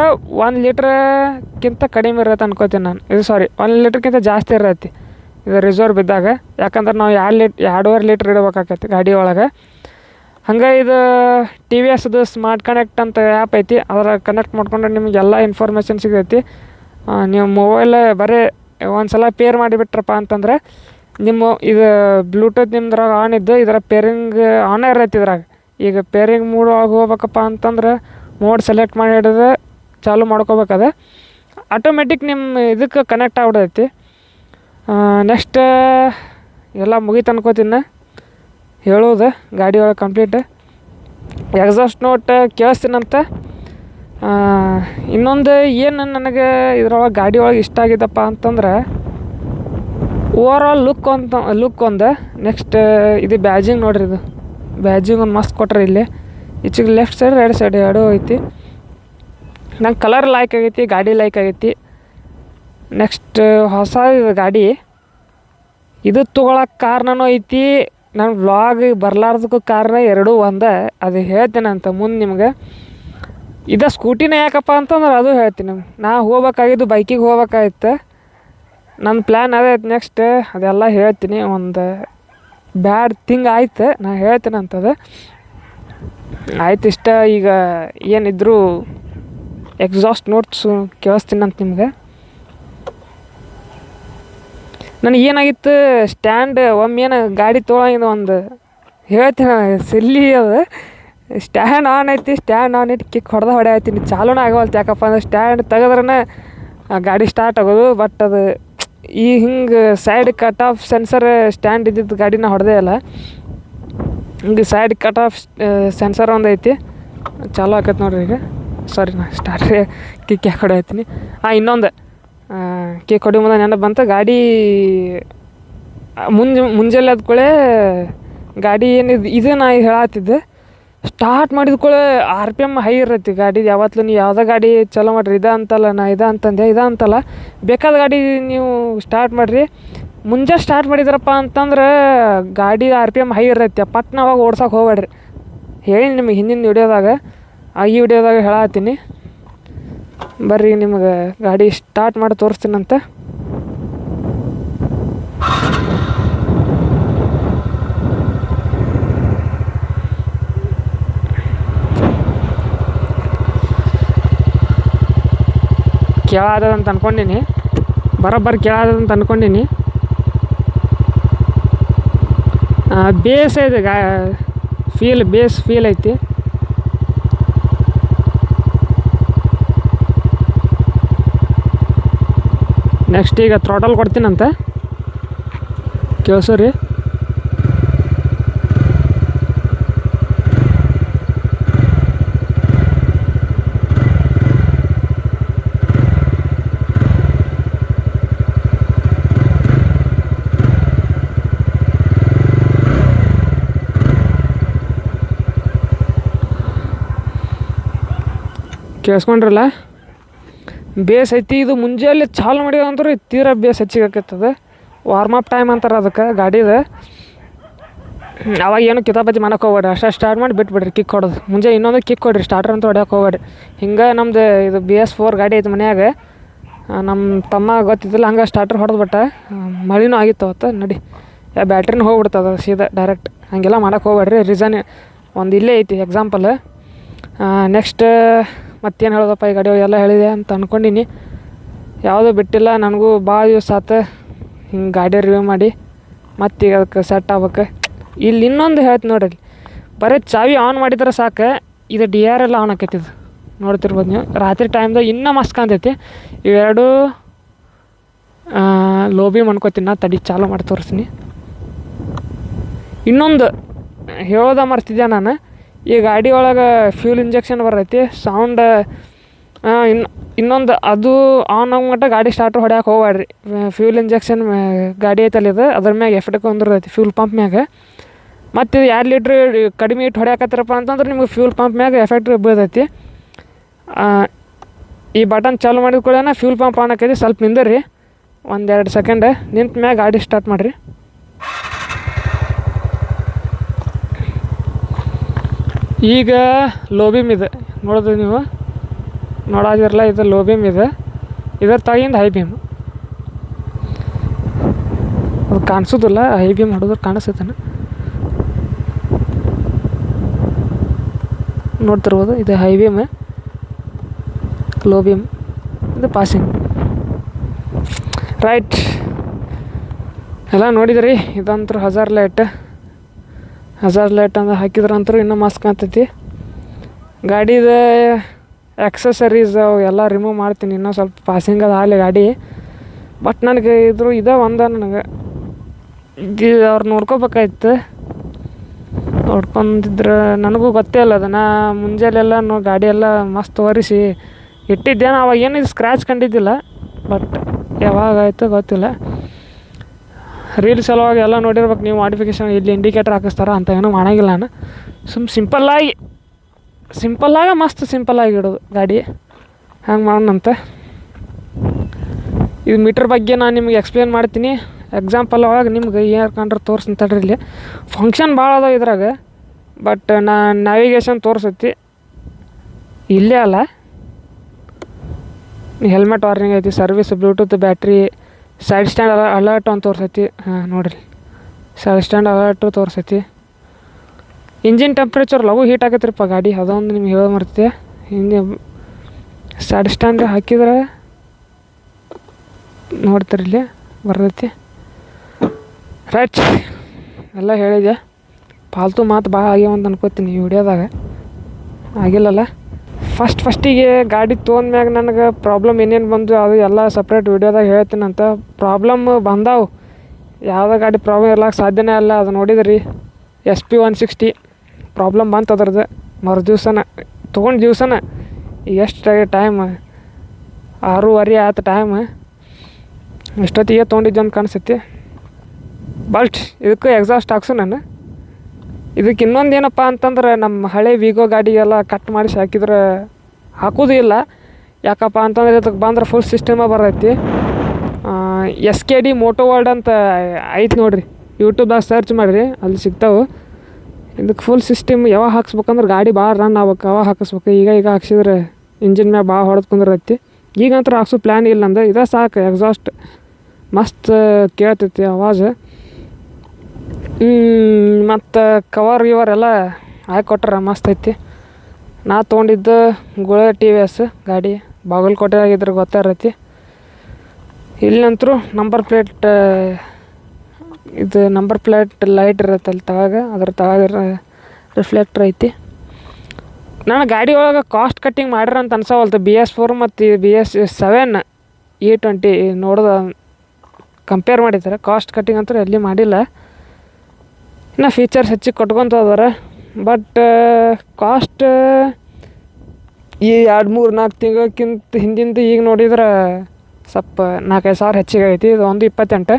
ಒಂದು ಲೀಟ್ರ್ಕ್ಕಿಂತ ಕಡಿಮೆ ಇರತ್ತೆ ಅನ್ಕೋತೀನಿ ನಾನು. ಇದು ಸಾರಿ ಒಂದು ಲೀಟ್ರ್ಕ್ಕಿಂತ ಜಾಸ್ತಿ ಇರತ್ತೆ ಇದು ರಿಸರ್ವ್ ಬಿದ್ದಾಗ. ಯಾಕಂದ್ರೆ ನಾವು ಎರಡು ಲೀಟ್ ಎರಡೂವರೆ ಲೀಟ್ರ್ ಇಡಬೇಕಾಕೈತಿ ಗಾಡಿ ಒಳಗೆ. ಹಂಗೆ ಇದು T V S smart connect ಅಂತ ಆ್ಯಪ್ ಐತಿ, ಅದರ ಕನೆಕ್ಟ್ ಮಾಡ್ಕೊಂಡ್ರೆ ನಿಮ್ಗೆ ಎಲ್ಲ ಇನ್ಫಾರ್ಮೇಷನ್ ಸಿಗೈತಿ. ನೀವು ಮೊಬೈಲ್ ಬರೀ ಒಂದು ಸಲ ಪೇರ್ ಮಾಡಿಬಿಟ್ರಪ್ಪ ಅಂತಂದ್ರೆ ನಿಮ್ಮ ಇದು ಬ್ಲೂಟೂತ್ ನಿಮ್ದ್ರಾಗ ಆನ್ ಇದ್ದು, ಇದರ ಪೇರಿಂಗ್ ಆನ್ ಇರತ್ತೆ ಇದ್ರಾಗ. ಈಗ ಪೇರಿಂಗ್ ಮೂಡ್ ಒಳಗೆ ಹೋಗ್ಬೇಕಪ್ಪ ಅಂತಂದ್ರೆ ಮೋಡ್ ಸೆಲೆಕ್ಟ್ ಮಾಡಿ ಹಿಡಿದು ಚಾಲು ಮಾಡ್ಕೋಬೇಕದ ಆಟೋಮೆಟಿಕ್ ನಿಮ್ಮ ಇದಕ್ಕೆ ಕನೆಕ್ಟ್ ಆಗ್ಬಿಡೈತಿ ನೆಕ್ಸ್ಟ್ ಎಲ್ಲ ಮುಗಿತು ಅನ್ಕೋತೀನಿ ಹೇಳೋದು, ಗಾಡಿ ಒಳಗೆ ಕಂಪ್ಲೀಟ್ ಎಕ್ಸಾಸ್ಟ್ ನೋಟ್ ಕೇಳಿಸ್ತೀನಂತ ಇನ್ನೊಂದು ಏನು ನನಗೆ ಇದ್ರೊಳಗೆ ಗಾಡಿ ಒಳಗೆ ಇಷ್ಟ ಆಗಿದ್ದಪ್ಪ ಅಂತಂದ್ರೆ ಓವರ್ ಆಲ್ ಲುಕ್ ಅಂತ ಲುಕ್ ಒಂದು. ನೆಕ್ಸ್ಟ್ ಇದು ಬ್ಯಾಜಿಂಗ್ ನೋಡ್ರಿ ಇದು. ಬ್ಯಾಜಿಂಗ್ ಒಂದು ಮಸ್ತ್ ಕೊಟ್ರಿ ಇಲ್ಲಿ. ಈಚೆಗೆ ಲೆಫ್ಟ್ ಸೈಡ್ ರೈಟ್ ಸೈಡ್ ಎರಡೂ ಐತಿ. ನಂಗೆ ಕಲರ್ ಲೈಕ್ ಆಗೈತಿ, ಗಾಡಿ ಲೈಕ್ ಆಗೈತಿ. ನೆಕ್ಸ್ಟ್ ಹೊಸ ಗಾಡಿ. ಇದು ತೊಗೊಳಕ್ಕೆ ಕಾರಣನೂ ಐತಿ. ನಾನು ವ್ಲಾಗ್ ಬರಲಾರ್ದಕ್ಕೂ ಕಾರಣ ಎರಡೂ ಒಂದ. ಅದು ಹೇಳ್ತೇನೆ ಅಂತ ಮುಂದೆ ನಿಮ್ಗೆ. ಇದು ಸ್ಕೂಟಿನೇ ಯಾಕಪ್ಪ ಅಂತಂದ್ರೆ ಅದು ಹೇಳ್ತೀನಿ. ನಾ ಹೋಗ್ಬೇಕಾಗಿದ್ದು ಬೈಕಿಗೆ ಹೋಗ್ಬೇಕಾಗಿತ್ತು. ನನ್ನ ಪ್ಲ್ಯಾನ್ ಅದೇ ಐತೆ ನೆಕ್ಸ್ಟ್ ಅದೆಲ್ಲ ಹೇಳ್ತೀನಿ. ಒಂದು ಬ್ಯಾಡ್ ಥಿಂಗ್ ಆಯ್ತು. ನಾ ಹೇಳ್ತೀನಿ ಆಯ್ತು ಇಷ್ಟ. ಈಗ ಏನಿದ್ರು ಎಕ್ಸಾಸ್ಟ್ ನೋಟ್ಸು ಕೇಳಿಸ್ತೀನಿ ಅಂತ ನಿಮಗೆ. ನನಗೆ ಏನಾಗಿತ್ತು? ಸ್ಟ್ಯಾಂಡ್ ಒಮ್ಮೆ ಏನು ಗಾಡಿ ತೊಗೊಳಂಗಿದ್ದು ಒಂದು ಹೇಳ್ತೀನಿ ಸಿಲ್ಲಿ ಅದು. ಸ್ಟ್ಯಾಂಡ್ ಆನ್ ಐತಿ ಸ್ಟ್ಯಾಂಡ್ ಆನ್ ಇಟ್ಟು ಕಿಕ್ ಹೊಡೆದ ಹೊಡೆಯತ್ತೀನಿ ಚಾಲೂನೇ ಆಗವಲ್ತು ಯಾಕಪ್ಪ ಅಂದ್ರೆ ಸ್ಟ್ಯಾಂಡ್ ತೆಗೆದ್ರೇ ಗಾಡಿ ಸ್ಟಾರ್ಟ್ ಆಗೋದು ಬಟ್ ಅದು ಈ ಹಿಂಗೆ side cut off sensor stand ಇದ್ದಿದ್ದು ಗಾಡಿನ ಹೊಡೆದೇ ಇಲ್ಲ. ಹಿಂಗೆ ಸೈಡ್ ಕಟ್ ಆಫ್ ಸೆನ್ಸರ್ ಒಂದು ಐತಿ. ಚಾಲೂ ಆಕೈತೆ ನೋಡ್ರಿ ಈಗ. ಸಾರಿ ನಾ ಸ್ಟಾರ್ಟ್ <laughs> ಕಿಕ್ ಯಾಕೆ ಹೊಡೆಯತ್ತೀನಿ ಹಾಂ ಇನ್ನೊಂದು ಕೇಕ್ ಕೊಡಿ ಮುಂದೆ ನೆನಪು ಬಂತು. ಗಾಡಿ, ಮುಂಜ, ಮುಂಜಾನೆ ಕೂಡಲೇ ಗಾಡಿ ಏನಿದು, ಇದು ನಾ ಹೇಳತ್ತಿದ್ದೆ. ಸ್ಟಾರ್ಟ್ ಮಾಡಿದ ಕೂಡಲೇ ಆರ್ ಪಿ ಎಂ ಹೈ ಇರತ್ತೆ ಗಾಡಿ. ಯಾವತ್ತೂ ನೀವು ಯಾವುದೇ ಗಾಡಿ ಚಲೋ ಮಾಡಿರಿ, ಇದ ಅಂತಲ್ಲ, ನಾ ಇದ ಅಂತಂದೆ, ಇದ ಅಂತಲ್ಲ. ಬೇಕಾದ ಗಾಡಿ ನೀವು ಸ್ಟಾರ್ಟ್ ಮಾಡಿರಿ. ಮುಂಜಾ ಸ್ಟಾರ್ಟ್ ಮಾಡಿದ್ರಪ್ಪ ಅಂತಂದ್ರೆ ಗಾಡಿ ಆರ್ ಪಿ ಎಂ ಹೈ ಇರತ್ತೆ ಪಟ್ನ ಅವಾಗ ಓಡ್ಸಕ್ಕೆ ಹೋಗಬೇಡ್ರಿ. ಹೇಳಿ ನಿಮಗೆ ಹಿಂದಿನ ವಿಡಿಯೋದಾಗ ಈ ವಿಡಿಯೋದಾಗ ಹೇಳತ್ತೀನಿ ಬರ್ರಿ ನಿಮಗೆ ಗಾಡಿ ಸ್ಟಾರ್ಟ್ ಮಾಡಿ ತೋರಿಸ್ತೀನಂತೆ. ಕೇಳಾದದಂತ ಅಂದ್ಕೊಂಡೀನಿ ಬರೋಬ್ಬರಿ ಕೇಳಾದದಂತ ಅಂದ್ಕೊಂಡೀನಿ ಬೇಸ್ ಇದೆ ಗಾ ಫೀಲ್ ಬೇಸ್ ಫೀಲ್ ಐತಿ. ನೆಕ್ಸ್ಟ್ ಈಗ ಥ್ರೋಟಲ್ ಕೊಡ್ತೀನಂತೆ. ಕೇಳಿಸು ರೀ. ಕೇಳಿಸ್ಕೊಂಡ್ರಲ್ಲ? ಬೇಸ್ ಐತಿ, ಇದು ಮುಂಜಾನೆ ಚಾಲು ಮಾಡಿದ ಅಂದ್ರೆ ತೀರಾ ಬೇಸ್ ಹೆಚ್ಚಿಗೆ ಆಕೈತದ. ವಾರ್ಮ್ ಅಪ್ ಟೈಮ್ ಅಂತಾರೆ ಅದಕ್ಕೆ, ಗಾಡಿದು. ಅವಾಗ ಏನು ಕಿತಾಪತಿ ಮಾಡಕ್ಕೆ ಹೋಗ್ಬೇಡಿ ಅಷ್ಟೇ ಸ್ಟಾರ್ಟ್ ಮಾಡಿ ಬಿಟ್ಬಿಡ್ರಿ ಕಿಕ್ ಹೊಡೋದು. ಮುಂಜೆ ಇನ್ನೊಂದು ಕಿಕ್ ಕೊಡ್ರಿ ಸ್ಟಾರ್ಟರ್ ಅಂತ ಹೊಡ್ಯಕ್ಕೆ ಹೋಗ್ಬೇಡಿ ಹಿಂಗೆ ನಮ್ಮದು ಇದು ಬಿ ಎಸ್ ಫೋರ್ ಗಾಡಿ ಐತೆ ಮನ್ಯಾಗ. ನಮ್ಮ ತಮ್ಮ ಗೊತ್ತಿದ್ದಿಲ್ಲ, ಹಂಗೆ ಸ್ಟಾರ್ಟರ್ ಹೊಡೆದ್ಬಿಟ್ಟೆ ಮಳಿನೂ ಆಗಿತ್ತು ಅವತ್ತು, ನಡಿ. ಯಾ ಬ್ಯಾಟ್ರಿನೂ ಹೋಗ್ಬಿಡ್ತದ ಸೀದಾ ಡೈರೆಕ್ಟ್ ಹಂಗೆಲ್ಲ ಮಾಡೋಕೆ ಹೋಗ್ಬೇಡ್ರಿ ರೀಸನ್ ಒಂದು ಇಲ್ಲೇ ಐತಿ ಎಕ್ಸಾಂಪಲ್ ನೆಕ್ಸ್ಟ್ ಮತ್ತೇನು ಹೇಳೋದಪ್ಪ, ಈ ಗಾಡಿ ಎಲ್ಲ ಹೇಳಿದೆ ಅಂತ ಅಂದ್ಕೊಂಡೀನಿ ಯಾವುದೂ ಬಿಟ್ಟಿಲ್ಲ, ನನಗೂ ಭಾಳ ದಿವಸ ಆತು. ಹಿಂಗೆ ಗಾಡಿ ರಿವ್ಯೂ ಮಾಡಿ ಮತ್ತೆ ಈಗ ಅದಕ್ಕೆ ಸೆಟ್ ಆಗ್ಬೇಕು. ಇಲ್ಲಿ ಇನ್ನೊಂದು ಹೇಳ್ತೀನಿ ನೋಡ್ರಿ, ಬರೀ ಚಾವಿ ಆನ್ ಮಾಡಿದ್ರೆ ಸಾಕು, ಇದು ಡಿ ಆರ್ ಎಲ್ಲ ಆನ್ ಆಕೈತಿ ಇದು. ನೋಡ್ತಿರ್ಬೋದು ನೀವು. ರಾತ್ರಿ ಟೈಮ್ದಾಗ ಇನ್ನೂ ಮಸ್ತ್ ಕಾಣ್ತೈತಿ. ಇವೆರಡು ಲೋಬಿ ಮಾಡ್ಕೋತೀನಿ, ನಾ ತಡಿ ಚಾಲು ಮಾಡಿ ತೋರಿಸ್ತೀನಿ. ಇನ್ನೊಂದು, ಹೇಳೋದ ಮರ್ತಿದ್ದೆ ನಾನು? ಈ ಗಾಡಿ ಒಳಗೆ ಫ್ಯೂಲ್ ಇಂಜೆಕ್ಷನ್ ಬರೈತಿ ಸೌಂಡ್ ಇನ್ನು ಇನ್ನೊಂದು ಅದು ಆನ್ ಆಗೋ ಮಟ್ಟ ಗಾಡಿ ಸ್ಟಾರ್ಟ್ ಹೊಡ್ಯಾಕೆ ಹೋಗ್ಬ್ಯಾಡ್ರಿ. ಫ್ಯೂಲ್ ಇಂಜೆಕ್ಷನ್ ಗಾಡಿ ಐತಲ್ಲ ಇದು, ಅದ್ರ ಮ್ಯಾಗ ಎಫೆಕ್ಟ್ ಒಂದಿರ್ತೈತಿ ಫ್ಯೂಲ್ ಪಂಪ್ ಮ್ಯಾಗ. ಮತ್ತು ಇದು ಎರಡು ಲೀಟ್ರ್ ಕಡಿಮೆ ಇಟ್ಟು ಹೊಡ್ಯಾಕತ್ತಿರಪ್ಪ ಅಂತಂದ್ರೆ ನಿಮ್ಗೆ ಫ್ಯೂಲ್ ಪಂಪ್ ಮ್ಯಾಗ ಎಫೆಕ್ಟ್ ಬೀಳ್ತೈತಿ. ಈ ಬಟನ್ ಚಾಲು ಮಾಡಿದ ಕೂಡಲೇ ಫ್ಯೂಲ್ ಪಂಪ್ ಆನ್ ಹಾಕೈತಿ ಸ್ವಲ್ಪ ನಿಂದಿರಿ. ಒಂದೆರಡು ಸೆಕೆಂಡ್ ನಿಂತ ಮ್ಯಾಗ ಗಾಡಿ ಸ್ಟಾರ್ಟ್ ಮಾಡಿರಿ. ಈಗ ಲೋಬಿಮ್ ಇದೆ. ನೋಡಿದ್ರಿ ನೀವು? ನೋಡಾದಿರಲ್ಲ ಇದು ಲೋಬಿಮ್ ಇದೆ. ಇದರ ತಾಗಿಂದ ಹೈ ಬೀಮ್. ಅದು ಕಾಣಿಸೋದಿಲ್ಲ, ಹೈ ಬೀಮ್ ಹೊಡೆದ್ರೆ ಕಾಣಿಸ್ತೈತೇನ. ನೋಡ್ತಿರ್ಬೋದು, ಇದು ಹೈ ಬೀಮ್ ಲೋ ಬೀಮ್ ಇದು ಪಾಸಿಂಗ್. ರೈಟ್. ಎಲ್ಲ ನೋಡಿದ್ರಿ ಇದಂತೂ ಹಜಾರ್ ಲೈಟ್. ಹಜಾರ್ ಲೈಟ್ ಅಂತ ಹಾಕಿದ್ರಂತೂ ಇನ್ನೂ ಮಸ್ತ್ ಕಾಣ್ತೈತಿ ಗಾಡಿದು ಎಕ್ಸಸರೀಸ್ ಎಲ್ಲ ರಿಮೂವ್ ಮಾಡ್ತೀನಿ, ಇನ್ನೂ ಸ್ವಲ್ಪ ಪಾಸಿಂಗ್ ಅದ ಆಗಲಿ ಗಾಡಿ. ಬಟ್ ನನಗೆ ಇದ್ರು ಇದೇ ಒಂದ ನನಗೆ. ಇದು ಅವ್ರು ನೋಡ್ಕೋಬೇಕಾಯ್ತು. ನೋಡ್ಕೊಂಡಿದ್ರೆ ನನಗೂ ಗೊತ್ತೇ ಇಲ್ಲ ಅದನ್ನು. ಮುಂಜಾನೆಲ್ಲ ನೋ ಗಾಡಿ ಎಲ್ಲ ಮಸ್ತ್ ಒರೆಸಿ ಇಟ್ಟಿದ್ದೇನೆ, ಅವಾಗ ಏನು ಸ್ಕ್ರ್ಯಾಚ್ ಕಂಡಿದ್ದಿಲ್ಲ. ಬಟ್ ಯಾವಾಗ ಆಯಿತು ಗೊತ್ತಿಲ್ಲ. ರೀಲ್ಸ್ ಸಲುವಾಗಿ ಎಲ್ಲ ನೋಡಿರ್ಬೇಕು, ನೀವು ಮಾಡಿಫಿಕೇಶನ್ ಇಲ್ಲಿ ಇಂಡಿಕೇಟರ್ ಹಾಕಿಸ್ತಾರ ಅಂತ ಏನೂ ಮಾಡಂಗಿಲ್ಲ ನಾನು. ಸುಮ್ಮ ಸಿಂಪಲ್ಲಾಗಿ ಸಿಂಪಲ್ಲಾಗ ಮಸ್ತ್ ಸಿಂಪಲ್ಲಾಗಿ ಇಡೋದು ಗಾಡಿ. ಹಂಗೆ ಮಾಡೋಣಂತೆ? ಇದು ಮೀಟ್ರ್ ಬಗ್ಗೆ ನಾನು ನಿಮ್ಗೆ ಎಕ್ಸ್ಪ್ಲೇನ್ ಮಾಡ್ತೀನಿ. ಎಕ್ಸಾಂಪಲ್ ಒಳಗೆ ನಿಮ್ಗೆ ಏನು ಕಂಡ್ರೆ ತಡ್ರಿ ಇಲ್ಲಿ. ಫಂಕ್ಷನ್ ಭಾಳ ಅದಾವ ಇದ್ರಾಗ ಬಟ್ ನಾ ನ್ಯಾವಿಗೇಷನ್ ತೋರಿಸತಿ. ಇಲ್ಲೇ ಅಲ್ಲ. ಹೆಲ್ಮೆಟ್ ವಾರ್ನಿಂಗ್ ಐತಿ service bluetooth battery side stand alert ಅಂತ ತೋರಿಸೈತಿ. ಹಾಂ, ನೋಡಿರಿ. ಸೈಡ್ ಸ್ಟ್ಯಾಂಡ್ ಅಲರ್ಟು ತೋರಿಸೈತಿ. ಇಂಜಿನ್ ಟೆಂಪ್ರೇಚರ್ ಲಘು ಹೀಟ್ ಆಗತ್ರಿಪ್ಪ ಗಾಡಿ. ಅದೊಂದು ನಿಮ್ಗೆ ಹೇಳೋ ಮರ್ತಿದೆ ಹಿಂದೆ ಸೈಡ್ ಸ್ಟ್ಯಾಂಡ್ ಹಾಕಿದ್ರೆ ನೋಡ್ತಾರೆ ಇಲ್ಲಿ, ಬರ್ತೈತಿ. ರೈಟ್ ಎಲ್ಲ ಹೇಳಿದೆ. ಫಾಲ್ತು ಮಾತು ಭಾಳ ಆಗ್ಯಾವ ಅಂತ ಅನ್ಕೋತೀನಿ ಈ ವಿಡಿಯೋದಾಗ. ಆಗಿಲ್ಲಲ್ಲ? ಫಸ್ಟ್ ಫಸ್ಟಿಗೆ ಗಾಡಿ ತೊಗೊಂಡ್ಮ್ಯಾಗ ನನಗೆ ಪ್ರಾಬ್ಲಮ್ ಏನೇನು ಬಂದು ಅದು ಎಲ್ಲ ಸಪ್ರೇಟ್ ವಿಡಿಯೋದಾಗ ಹೇಳ್ತೀನಂತ ಪ್ರಾಬ್ಲಮ್ ಬಂದಾವು. ಯಾವುದೇ ಗಾಡಿ ಪ್ರಾಬ್ಲಮ್ ಇರ್ಲಾಕ ಸಾಧ್ಯನೇ ಇಲ್ಲ, ಅದು ನೋಡಿದ್ರಿ. S P one sixty problem ಬಂತು ಅದ್ರದ್ದು ಮರು ದಿವ್ಸನ, ತೊಗೊಂಡು ದಿವ್ಸನ ಎಷ್ಟು ಟೈಮ್ ಆರೂವರೆ ಆಯ್ತು ಟೈಮ್ ಇಷ್ಟೊತ್ತಿಗೆ ತೊಗೊಂಡಿದ್ದೆ ಅಂತ ಕಾಣಿಸ್ತೈತಿ ಬಟ್ ಇದಕ್ಕೂ ಎಕ್ಸಾಸ್ಟ್ ಹಾಕ್ಸು ನಾನು. ಇದಕ್ಕೆ ಇನ್ನೊಂದು ಏನಪ್ಪ ಅಂತಂದ್ರೆ ನಮ್ಮ ಹಳೆ ವಿಗೋ ಗಾಡಿಗೆಲ್ಲ ಕಟ್ ಮಾಡಿಸಿ ಹಾಕಿದ್ರೆ ಹಾಕೋದು ಇಲ್ಲ. ಯಾಕಪ್ಪ ಅಂತಂದ್ರೆ ಇದಕ್ಕೆ ಬಂದ್ರೆ full system ಬರೈತಿ S K D Moto world ಅಂತ ಐತೆ ನೋಡಿರಿ. ಯೂಟ್ಯೂಬ್ದಾಗ ಸರ್ಚ್ ಮಾಡಿರಿ, ಅಲ್ಲಿ ಸಿಗ್ತಾವೆ. ಇದಕ್ಕೆ ಫುಲ್ ಸಿಸ್ಟಮ್ ಯಾವಾಗ ಹಾಕ್ಸ್ಬೇಕಂದ್ರೆ ಗಾಡಿ ಭಾಳ ರನ್ ಆಗ್ಬೇಕು. ಯಾವಾಗ ಹಾಕಿಸ್ಬೇಕು? ಈಗ ಈಗ ಹಾಕ್ಸಿದ್ರೆ ಇಂಜಿನ್ ಮ್ಯಾಗ ಭಾಳ ಹೊಡೆದು ಕುಂದಿರೈತಿ ಈಗಂತೂ ಹಾಕ್ಸೋ ಪ್ಲ್ಯಾನ್ ಇಲ್ಲ ನಂದು. ಇದೇ ಸಾಕು ಎಕ್ಸಾಸ್ಟ್ ಮಸ್ತ್ ಕೇಳ್ತೈತಿ ಆವಾಜ್. ಮತ್ತು ಕವರ್ ಗಿವರ್ ಎಲ್ಲ ಹಾಕಿ ಕೊಟ್ರೆ ಮಸ್ತ್ ಐತಿ. ನಾ ತೊಗೊಂಡಿದ್ದು ಗುಳೆ ಟಿ ವಿ ಎಸ್ ಗಾಡಿ ಬಾಗಲಕೋಟೆಯಾಗಿದ್ರೆ ಗೊತ್ತಿರೈತಿ ಇಲ್ಲಂತರೂ ನಂಬರ್ ಪ್ಲೇಟ್ ಇದು ನಂಬರ್ ಪ್ಲೇಟ್ ಲೈಟ್ ಇರುತ್ತೆ ಅಲ್ಲಿ ತಳಗ, ಅದ್ರ ತಳಗ ರಿಫ್ಲೆಕ್ಟ್ರ್ ಐತಿ. ನಾನು ಗಾಡಿ ಒಳಗೆ ಕಾಸ್ಟ್ ಕಟ್ಟಿಂಗ್ ಮಾಡ್ಯಾರ ಅಂತ ಅನ್ಸವಲ್ತು. ಬಿ ಎಸ್ ಫೋರ್ ಮತ್ತು B S seven E twenty ನೋಡ್ದ ಕಂಪೇರ್ ಮಾಡಿದ್ದಾರೆ ಕಾಸ್ಟ್ ಕಟ್ಟಿಂಗ್ ಅಂತೂ ಎಲ್ಲಿ ಮಾಡಿಲ್ಲ. ಇನ್ನು ಫೀಚರ್ಸ್ ಹೆಚ್ಚಿಗೆ ಕೊಟ್ಕೊತ ಇದಾರೆ. ಬಟ್ ಕಾಸ್ಟ್ ಈ ಎರಡು, ಮೂರು, ನಾಲ್ಕು ತಿಂಗಳಕ್ಕಿಂತ ಹಿಂದಿಂದ ಈಗ ನೋಡಿದ್ರೆ ಸ್ವಲ್ಪ ನಾಲ್ಕೈದು ಸಾವಿರ ಹೆಚ್ಚಿಗೆ ಐತಿ ಇದು ಒಂದು ಇಪ್ಪತ್ತೆಂಟು.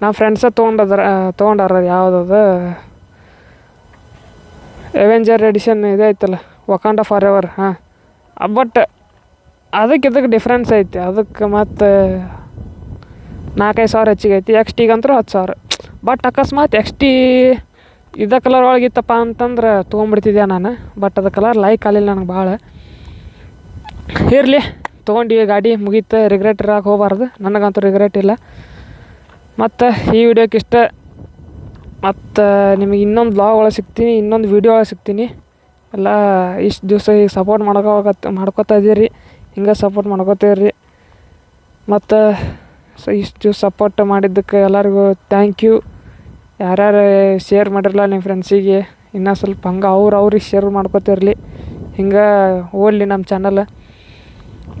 ನಮ್ಮ ಫ್ರೆಂಡ್ಸ ತೊಗೊಂಡದ್ರ ತೊಗೊಂಡಾರ ಯಾವುದದು? ಎವೆಂಜರ್ ಎಡಿಷನ್ ಇದು ಐತಲ್ಲ ವಕಾಂಡ ಫಾರ್ ಎವರ್ ಹಾಂ ಬಟ್ ಅದಕ್ಕೆ ಇದಕ್ಕೆ ಡಿಫ್ರೆನ್ಸ್ ಐತಿ. ಅದಕ್ಕೆ ಮತ್ತು ನಾಲ್ಕೈದು ಸಾವಿರ ಹೆಚ್ಚಿಗೆ ಐತಿ. ಎಕ್ಸ್ಟ್ ಟಿಗಂತೂ ಹತ್ತು ಸಾವಿರ. ಬಟ್ ಅಕಸ್ಮಾತ್ ಎಕ್ಸ್ ಇದ ಕಲರ್ ಒಳಗಿತ್ತಪ್ಪ ಅಂತಂದ್ರೆ ತೊಗೊಂಡ್ಬಿಡ್ತಿದ್ದೆ ನಾನು? ಬಟ್ ಅದು ಕಲರ್ ಲೈಕ್ ಆಗಲಿಲ್ಲ ನನಗೆ ಭಾಳ ಇರಲಿ, ತೊಗೊಂಡಿವಿ ಗಾಡಿ, ಮುಗೀತು ರಿಗ್ರೆಟ್ ಇರೋಕೆ ಹೋಗಬಾರ್ದು. ನನಗಂತೂ ರಿಗ್ರೆಟ್ ಇಲ್ಲ. ಮತ್ತು ಈ ವಿಡಿಯೋಕ್ಕೆ ಇಷ್ಟ. ಮತ್ತು ನಿಮಗೆ ಇನ್ನೊಂದು ಬ್ಲಾಗ್ ಒಳಗೆ ಸಿಗ್ತೀನಿ, ಇನ್ನೊಂದು ವೀಡಿಯೋ ಒಳಗೆ ಸಿಗ್ತೀನಿ. ಎಲ್ಲ ಇಷ್ಟು ದಿವಸ ಈಗ ಸಪೋರ್ಟ್ ಮಾಡ್ಕೋಕ ಮಾಡ್ಕೋತಾ ಇದ್ದೀರಿ ಹಿಂಗೆ ಸಪೋರ್ಟ್ ಮಾಡ್ಕೋತೀರಿ ಮತ್ತು ಸೊ ಇಷ್ಟು ಸಪೋರ್ಟ್ ಮಾಡಿದ್ದಕ್ಕೆ ಎಲ್ಲರಿಗೂ ಥ್ಯಾಂಕ್ ಯು ಯಾರ್ಯಾರು ಶೇರ್ ಮಾಡಿರಲ್ಲ ನಿಮ್ಮ ಫ್ರೆಂಡ್ಸಿಗೆ ಇನ್ನೂ ಸ್ವಲ್ಪ ಹಂಗೆ ಅವ್ರು ಅವ್ರಿಗೆ ಶೇರ್ ಮಾಡ್ಕೋತಿರಲಿ ಹಿಂಗೆ ಓಡಲಿ ನಮ್ಮ ಚಾನಲ್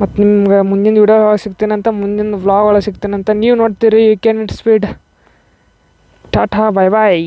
ಮತ್ತು ನಿಮ್ಗೆ ಮುಂದಿನ ವಿಡಿಯೋ ಒಳಗೆ ಸಿಗ್ತೀನಂತ, ಮುಂದಿನ ವ್ಲಾಗ್ ಒಳಗೆ ಸಿಗ್ತೀನಂತ ನೀವು ನೋಡ್ತೀರಿ you can it speed tata bye bye